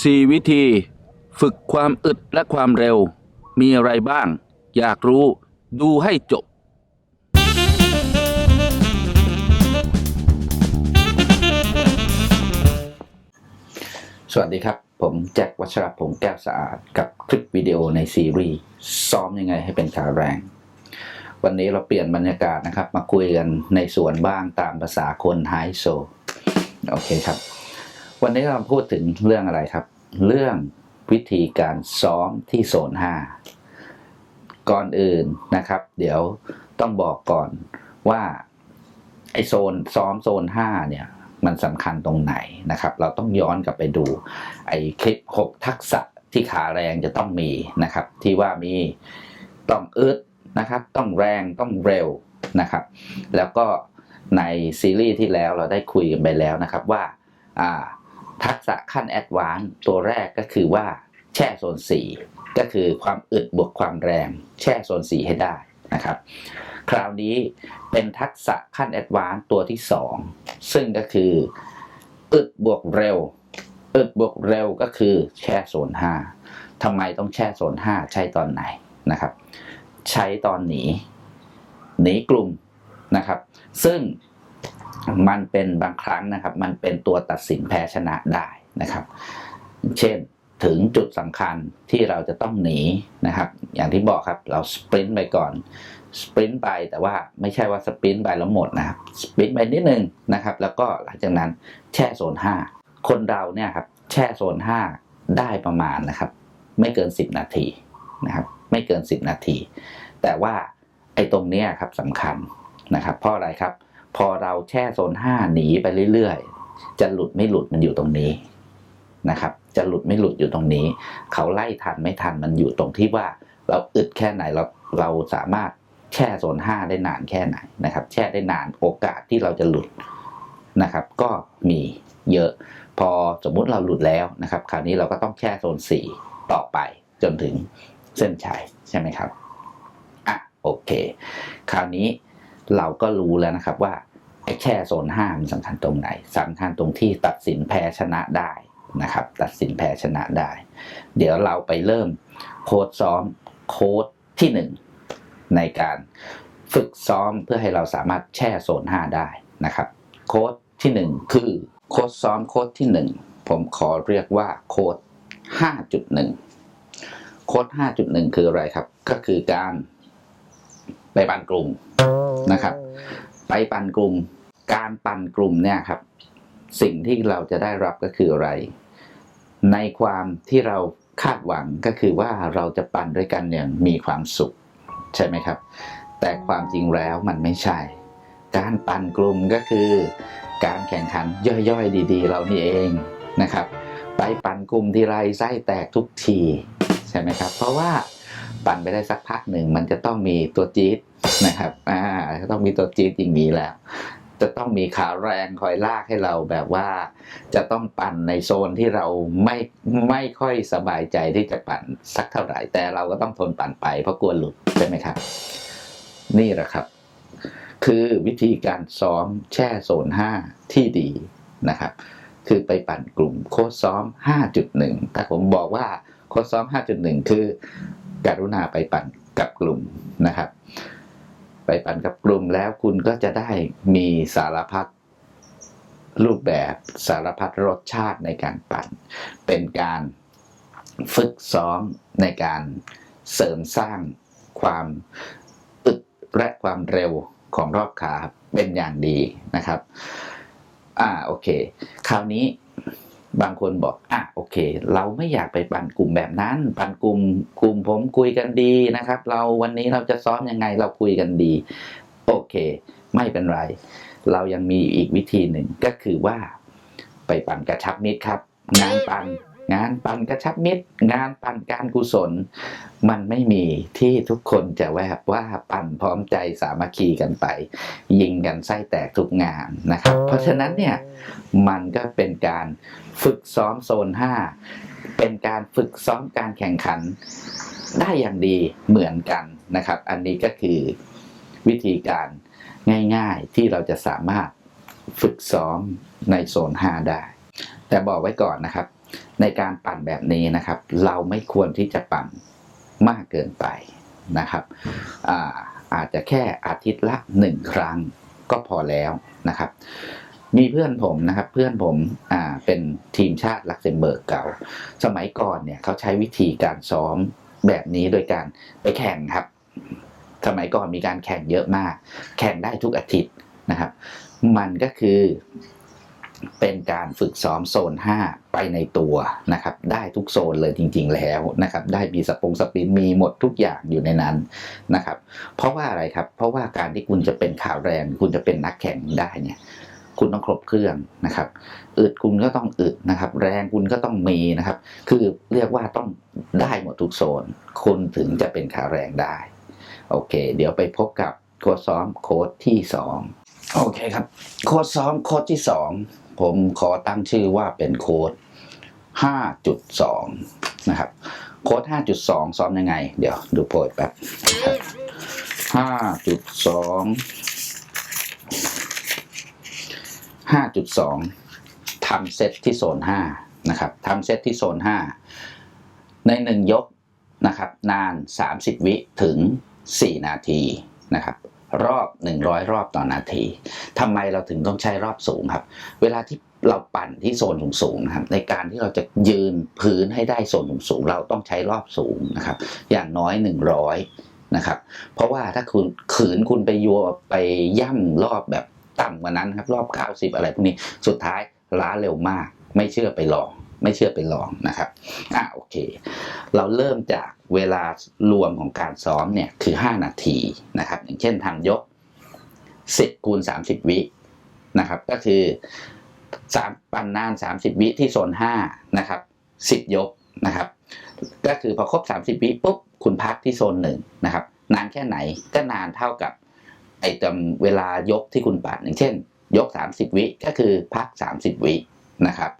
4 วิธี ฝึกความอึดและความเร็ว มีอะไรบ้าง อยากรู้ ดูให้จบ สวัสดีครับ ผมแจ็ควัชรพงษ์แก้วสะอาด กับคลิปวิดีโอในซีรีส์ซ้อมยังไงให้เป็นขาแรง วันนี้เราเปลี่ยนบรรยากาศนะครับ มาคุยกันในสวนบ้างตามภาษาคนไฮโซ โอเคครับ วันนี้เราพูดถึงเรื่องอะไรครับ เรื่องวิธีการซ้อมที่โซน5ก่อนอื่นนะครับ เดี๋ยวต้องบอกก่อนว่าไอโซนซ้อมโซน5เนี่ยมันสำคัญตรงไหนนะครับ เราต้องย้อนกลับไปดู ไอคลิป6ทักษะที่ขาแรงจะต้องมีนะครับ ที่ว่ามีต้องอึดนะครับ ต้องแรงต้องเร็วนะครับ แล้วก็ในซีรีส์ที่แล้วเราได้คุยกันไปแล้วนะครับว่าอ่า ทักษะขั้นแอดวานตัวแรกก็คือว่าแช่โซน4ก็คือความอึดบวกความแรง แช่โซน4ให้ได้นะครับ คราวนี้เป็นทักษะขั้นแอดวานตัวที่ 2 ซึ่งก็คืออึดบวกเร็วอึดบวกเร็วก็คือแช่โซน5ทำไมต้องแช่โซน5 ใช้ตอนไหนนะครับ ใช้ตอนหนีหนีกลุ่มนะครับ ซึ่ง มันเป็นบางครั้งนะครับ มันเป็นตัวตัดสินแพ้ชนะได้นะครับ เช่นถึงจุดสำคัญที่เราจะต้องหนีนะครับ อย่างที่บอกครับเราสปรินต์ไปก่อนสปรินต์ไปแต่ว่าไม่ใช่ว่าสปรินต์ไปแล้วหมดนะครับสปรินต์ไปนิดนึงนะครับ แล้วก็หลังจากนั้นแช่โซน 5 คนเราเนี่ยครับแช่โซน 5 ได้ประมาณนะครับ ไม่เกิน 10 นาทีนะครับ ไม่เกิน 10 นาที แต่ว่าไอ้ตรงนี้ครับสำคัญนะครับ เพราะอะไรครับ พอเราแช่โซน5หนีไปเรื่อยๆ จะหลุดไม่หลุดมันอยู่ตรงนี้นะครับ จะหลุดไม่หลุดอยู่ตรงนี้ เขาไล่ทันไม่ทันมันอยู่ตรงที่ว่าเราอึดแค่ไหนเราเราสามารถแช่โซน5ได้นานแค่ไหนนะครับ แช่ได้นานโอกาสที่เราจะหลุดนะครับ ก็มีเยอะ พอสมมุติเราหลุดแล้วนะครับ คราวนี้เราก็ต้องแช่โซน4ต่อไปจนถึงเส้นชัยใช่ไหมครับอะโอเค คราวนี้เราก็รู้แล้วนะครับว่า แช่โซน5มันสำคัญตรงไหนสำคัญตรงที่ตัดสินแพ้ชนะได้นะครับ ตัดสินแพ้ชนะได้ เดี๋ยวเราไปเริ่มโค้ดซ้อมโค้ดที่1ในการฝึกซ้อมเพื่อให้เราสามารถแช่โซน5ได้นะครับ โค้ดที่1คือโค้ดซ้อมโค้ดที่1ผมขอเรียกว่าโค้ด5.1โค้ด5.1คืออะไรครับ ก็คือการไปปั่นกลุ่มนะครับ ไปปั่นกลุ่ม การปั่นกลุ่มเนี่ยครับ สิ่งที่เราจะได้รับก็คืออะไร ในความที่เราคาดหวังก็คือว่าเราจะปั่นด้วยกันอย่างมีความสุข ใช่ไหมครับ แต่ความจริงแล้วมันไม่ใช่ การปั่นกลุ่มก็คือ การแข่งขันย่อยๆ ดี ๆ เรานี่เองนะครับ ไปปั่นกลุ่มทีไรไส้แตกทุกที ใช่ไหมครับ เพราะว่าปั่นไปได้สักพักหนึ่งมันจะต้องมีตัวจี๊ด นะครับอ่าจะต้องมีตัวจี๊ดอย่างนี้แล้ว จะต้องมีขาแรงคอยลากให้เราแบบว่า จะต้องปั่นในโซนที่เราไม่ไม่ค่อยสบายใจที่จะปั่นสักเท่าไหร่ แต่เราก็ต้องทนปั่นไปเพราะกลัวหลุดใช่ไหมครับ นี่แหละครับ คือวิธีการซ้อมแช่โซน 5 ที่ดีนะครับ คือไปปั่นกลุ่มโค้ดซ้อม 5.1ถ้าผมบอกว่าโค้ดซ้อม 5.1 คือการุณาไปปั่นกับกลุ่มนะครับ ไปปั่นกับกลุ่มแล้วคุณก็จะได้มีสารพัดรูปแบบสารพัดรสชาติในการปั่น เป็นการฝึกซ้อมในการเสริมสร้างความอึดและความเร็วของรอบขาเป็นอย่างดีนะครับ อ่าโอเค คราวนี้ บางคนบอกอะโอเค เราไม่อยากไปปั่นกลุ่มแบบนั้น ปั่นกลุ่มกลุ่มผมคุยกันดีนะครับ เราวันนี้เราจะซ้อมยังไงเราคุยกันดี โอเค ไม่เป็นไร เรายังมีอีกวิธีหนึ่งก็คือว่า ไปปั่นกระชับมิตรครับ งานปั่น งานปั่นกระชับมิตร งานปั่นการกุศล มันไม่มีที่ทุกคนจะแวบว่าปั่นพร้อมใจสามัคคีกันไป ยิงกันไส้แตกทุกงานนะครับ เพราะฉะนั้นเนี่ยมันก็เป็นการฝึกซ้อมโซน 5 เป็นการฝึกซ้อมการแข่งขัน ได้อย่างดีเหมือนกันนะครับ อันนี้ก็คือวิธีการง่ายๆที่เราจะสามารถฝึกซ้อมในโซน 5 ได้ แต่บอกไว้ก่อนนะครับ ในการปั่นแบบนี้นะครับ เราไม่ควรที่จะปั่นมากเกินไปนะครับอาอาจจะแค่อาทิตย์ละหนึ่งครั้งก็พอแล้วนะครับ มีเพื่อนผมนะครับ เพื่อนผมอ่าเป็นทีมชาติลักเซมเบิร์กเก่า สมัยก่อนเนี่ยเขาใช้วิธีการซ้อมแบบนี้โดยการไปแข่งครับ สมัยก่อนมีการแข่งเยอะมาก แข่งได้ทุกอาทิตย์นะครับ มันก็คือ เป็นการฝึกซ้อมโซน 5 ไปในตัวนะครับ ได้ทุกโซนเลยจริง ๆ แล้วนะครับ ได้มีสปงสปินมีหมดทุกอย่างอยู่ในนั้นนะครับ เพราะว่าอะไรครับ เพราะว่าการที่คุณจะเป็นข่าวแรง คุณจะเป็นนักแข่งได้เนี่ยคุณต้องครบเครื่องนะครับอึดคุณก็ต้องอึดนะครับ แรงคุณก็ต้องมีนะครับ คือเรียกว่าต้องได้หมดทุกโซน คุณถึงจะเป็นขาแรงได้ โอเค เดี๋ยวไปพบกับโค้ดซ้อมโค้ดที่สองโอเคครับ โค้ดซ้อมโค้ดที่สอง ผมขอตั้งชื่อว่าเป็นโค้ดห้าจุดสองนะครับ โค้ดห้าจุดสองซ้อมยังไง เดี๋ยวดูโพยแป๊บห้าจุดสองห้าจุดสองทำเซตที่โซนห้านะครับทำเซตที่โซนห้าในหนึ่งยกนะครับ นาน 30 วิถึง 4 นาทีนะครับ รอบ 100 รอบต่อนาที ทำไมเราถึงต้องใช้รอบสูงครับ เวลาที่เราปั่นที่โซนสูงๆนะครับ ในการที่เราจะยืนพื้นให้ได้โซนสูงๆเราต้องใช้รอบสูงนะครับ อย่างน้อย 100นะครับ เพราะว่าถ้าคุณขืนคุณไปยัวไปย่ำรอบแบบต่ำกว่านั้นครับ รอบ 90 อะไรพวกนี้สุดท้ายล้าเร็วมาก ไม่เชื่อไปลอง ไม่เชื่อไปลองนะครับอะโอเค เราเริ่มจากเวลารวมของการซ้อมเนี่ยคือ 5 นาทีนะครับ อย่างเช่นทำยก 10คูณ30 วินะครับ ก็คือ3ปันนาน 30 วิที่โซน5นะครับ10 ยกนะครับ ก็คือพอครบ 30 วิปุ๊บคุณพักที่โซนหนึ่งนะครับ นานแค่ไหนก็นานเท่ากับไอ้จำเวลายกที่คุณปัดอย่างเช่น ยก 30 วิก็คือพัก 30 วินะครับ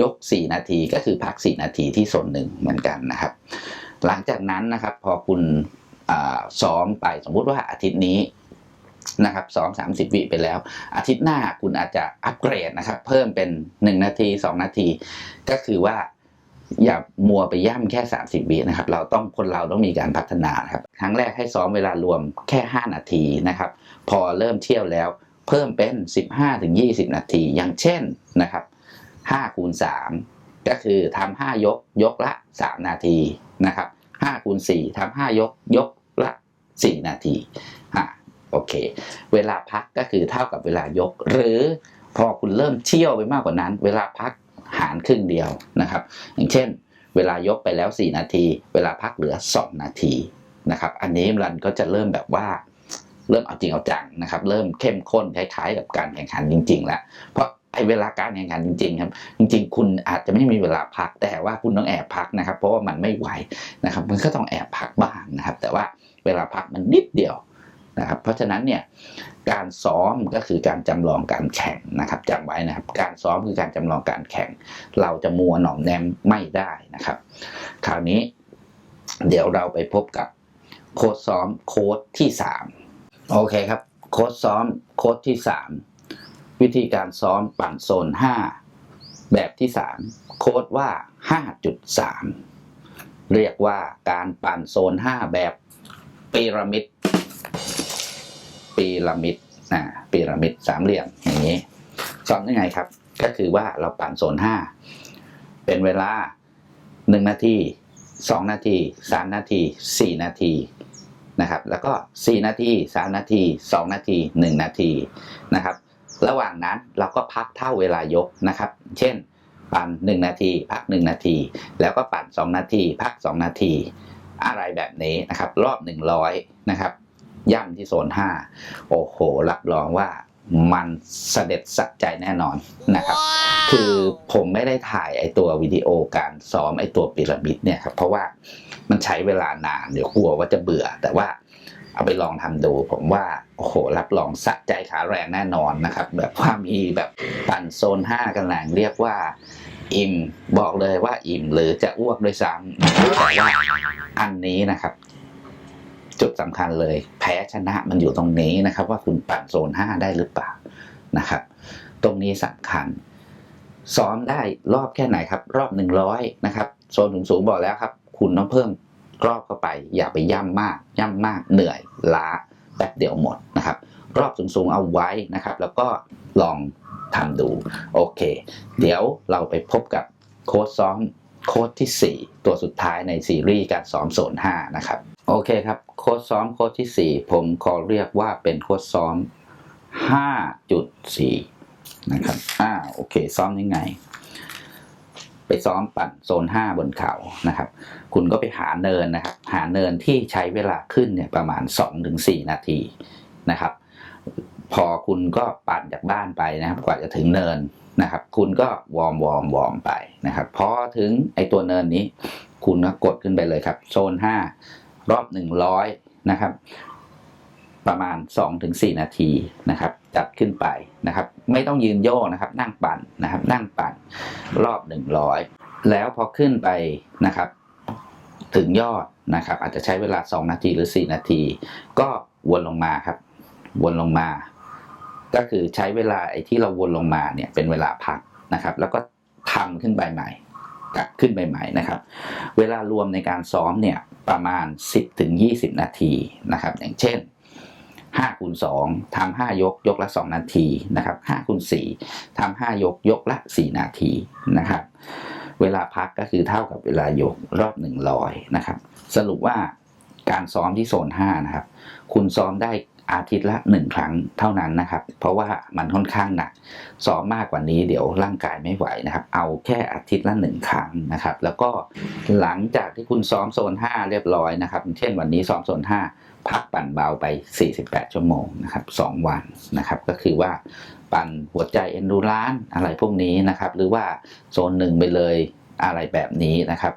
ยก 4 นาทีก็คือพัก 4 นาทีที่โซนหนึ่งเหมือนกันนะครับ หลังจากนั้นนะครับพอคุณซ้อมไปสมมุติว่าอาทิตย์นี้ นะครับซ้อม30วิไปแล้ว อาทิตย์หน้าคุณอาจจะอัปเกรดนะครับ เพิ่มเป็น 1 นาที 2 นาที ก็คือว่าอย่ามัวไปย่ำแค่ 30วินะครับ เราต้องคนเราต้องมีการพัฒนาครับ ครั้งแรกให้ซ้อมเวลารวมแค่ 5 นาทีนะครับ พอเริ่มเที่ยวแล้ว เพิ่มเป็น 15-20 นาที อย่างเช่นนะครับ5คูณ3ก็คือทำ5ยกยกละ 3 นาทีนะครับ5คูณ4ทำ5ยกยกละ 4 นาที โอเค เวลาพักก็คือเท่ากับเวลายก หรือพอคุณเริ่มเที่ยวไปมากกว่านั้น เวลาพักหารครึ่งเดียวนะครับ อย่างเช่น เวลายกไปแล้ว 4 นาที เวลาพักเหลือ 2 นาทีนะครับ อันนี้มันก็จะเริ่มแบบว่าเริ่มเอาจริงเอาจังนะครับ เริ่มเข้มข้นคล้ายๆ กับการแข่งขันจริง ๆ แล้ว เพราะไอ้เวลาการแข่งขันจริง ๆ ครับ จริง ๆ คุณอาจจะไม่มีเวลาพัก แต่ว่าคุณต้องแอบพักนะครับ เพราะว่ามันไม่ไหวนะครับ มันก็ต้องแอบพักบ้างนะครับ แต่ว่าเวลาพักมันนิดเดียว นะครับเพราะฉะนั้นเนี่ยการซ้อมก็คือการจำลองการแข่งนะครับจำไว้นะครับ การซ้อมคือการจำลองการแข่ง เราจะมัวหน่อมแนมไม่ได้นะครับ คราวนี้เดี๋ยวเราไปพบกับโค้ดซ้อมโค้ดที่สามโอเคครับ โค้ดซ้อมโค้ดที่สามวิธีการซ้อมปั่นโซนห้าแบบที่สามโค้ดว่าห้าจุดสามเรียกว่าการปั่นโซนห้าแบบพีระมิด พีระมิดอ่าพีระมิดสามเหลี่ยมอย่างนี้ซ้อมยังไงครับ ก็คือว่าเราปั่นโซนห้าเป็นเวลาหนึ่งนาทีสองนาทีสามนาทีสี่นาทีนะครับ แล้วก็สี่นาทีสามนาทีสองนาทีหนึ่งนาทีนะครับ ระหว่างนั้นเราก็พักเท่าเวลายกนะครับ เช่น ปั่น1นาที พัก1นาที แล้วก็ปั่น2นาที พัก2นาที อะไรแบบนี้นะครับ รอบ100นะครับ ย่ำที่โซน5โอ้โห รับรองว่ามันเสด็จสัใจแน่นอนนะครับ คือผมไม่ได้ถ่ายไอตัววิดีโอการซ้อมไอตัวพีระมิดเนี่ยครับเพราะว่ามันใช้เวลานานเดี๋ยวกลัวว่าจะเบื่อ แต่ว่าเอาไปลองทำดู ผมว่าโอ้โหรับรองสะใจขาแรงแน่นอนนะครับ แบบว่ามีแบบปั่นโซน5กันแรงเรียกว่าอิ่มบอกเลยว่าอิ่มหรือจะอ้วกด้วยซ้ำนะครับแต่ว่าอันนี้นะครับ จุดสำคัญเลย แพ้ชนะมันอยู่ตรงนี้นะครับ ว่าคุณปั่นโซน 5 ได้หรือเปล่านะครับ ตรงนี้สำคัญ ซ้อมได้รอบแค่ไหนครับ รอบหนึ่งร้อยนะครับ โซนสูงสูงๆบอกแล้วครับ คุณต้องเพิ่มรอบเข้าไป อย่าไปย่ำมาก ย่ำมากเหนื่อยล้าแป๊บเดียวหมดนะครับ รอบสูงๆเอาไว้นะครับ แล้วก็ลองทำดู โอเค เดี๋ยวเราไปพบกับโค้ดซ้อมโค้ดที่ 4 ตัวสุดท้ายในซีรีส์การซ้อมโซน 5 นะครับ โอเคครับ โค้ดซ้อมโค้ดทีสี่ 4 ผมขอเรียกว่าเป็นโค้ดซ้อม 5.4 นะครับอ่าโอเค ซ้อมยังไง ไปซ้อมปั่นโซน 5 บนเขานะครับ คุณก็ไปหาเนินนะครับ หาเนินที่ใช้เวลาขึ้นเนี่ยประมาณ 2-4 นาทีนะครับ พอคุณก็ปั่นจากบ้านไปนะครับ กว่าจะถึงเนินนะครับ คุณก็วอร์มวอร์มวอร์มไปนะครับ พอถึงไอตัวเนินนี้ คุณก็กดขึ้นไปเลยครับ โซน 5 รอบ 100 นะครับ ประมาณ 2-4 นาทีนะครับ จัดขึ้นไปนะครับ ไม่ต้องยืนโยกนะครับ นั่งปั่นนะครับ นั่งปั่นรอบ 100 แล้วพอขึ้นไปนะครับ ถึงยอดนะครับ อาจจะใช้เวลา 2 นาทีหรือ 4 นาที ก็วนลงมาครับ วนลงมา ก็คือใช้เวลาไอ้ที่เราวนลงมาเนี่ยเป็นเวลาพักนะครับ แล้วก็ทำขึ้นไปใหม่ ขึ้นใหม่ๆนะครับ เวลารวมในการซ้อมเนี่ยประมาณ 10ถึง20นาทีนะครับ อย่างเช่น5คูณ2ทำ5ยกยกละ 2 นาทีนะครับ5คูณ4ทำ5ยกยกละ 4 นาทีนะครับ เวลาพักก็คือเท่ากับเวลายกรอบ 100 นะครับ สรุปว่าการซ้อมที่โซน 5 นะครับ คุณซ้อมได้ อาทิตย์ละ 1 ครั้งเท่านั้นนะครับ เพราะว่ามันค่อนข้างหนักซ้อมมากกว่านี้เดี๋ยวร่างกายไม่ไหวนะครับ เอาแค่อาทิตย์ละ 1 ครั้งนะครับ แล้วก็หลังจากที่คุณซ้อมโซน 5 เรียบร้อยนะครับ เช่นวันนี้ซ้อมโซน 5 พักปั่นเบาไป 48 ชั่วโมงนะครับ2วันนะครับ ก็คือว่าปั่นหัวใจเอนดูรานอะไรพวกนี้นะครับ หรือว่าโซนหนึ่งไปเลยอะไรแบบนี้นะครับ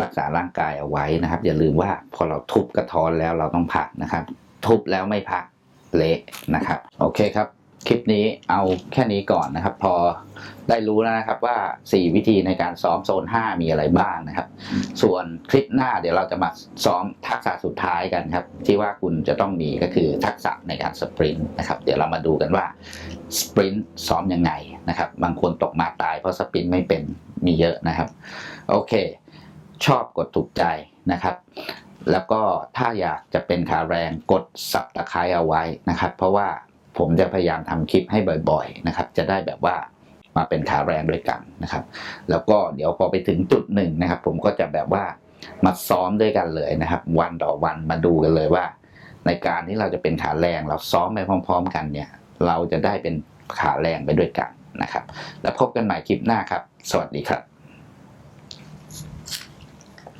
รักษาร่างกายเอาไว้นะครับ อย่าลืมว่าพอเราทุบกระท้อนแล้วเราต้องพักนะครับ ทุบแล้วไม่พักเละนะครับ โอเคครับ คลิปนี้เอาแค่นี้ก่อนนะครับ พอได้รู้แล้วนะครับว่า 4 วิธีในการซ้อมโซน 5 มีอะไรบ้างนะครับ ส่วนคลิปหน้าเดี๋ยวเราจะมาซ้อมทักษะสุดท้ายกันครับ ที่ว่าคุณจะต้องมีก็คือทักษะในการสปรินต์นะครับ เดี๋ยวเรามาดูกันว่าสปรินต์ซ้อมยังไงนะครับ บางคนตกมาตายเพราะสปรินต์ไม่เป็นมีเยอะนะครับ โอเค ชอบกดถูกใจนะครับ แล้วก็ถ้าอยากจะเป็นขาแรงกดสับตะไคร้เอาไว้นะครับ เพราะว่าผมจะพยายามทำคลิปให้บ่อยๆนะครับ จะได้แบบว่ามาเป็นขาแรงด้วยกันนะครับ แล้วก็เดี๋ยวพอไปถึงจุดหนึ่งนะครับ ผมก็จะแบบว่ามาซ้อมด้วยกันเลยนะครับ วันต่อวันมาดูกันเลยว่า ในการที่เราจะเป็นขาแรงเราซ้อมไปพร้อม ๆ กันเนี่ย เราจะได้เป็นขาแรงไปด้วยกันนะครับ แล้วพบกันใหม่คลิปหน้าครับ สวัสดีครับ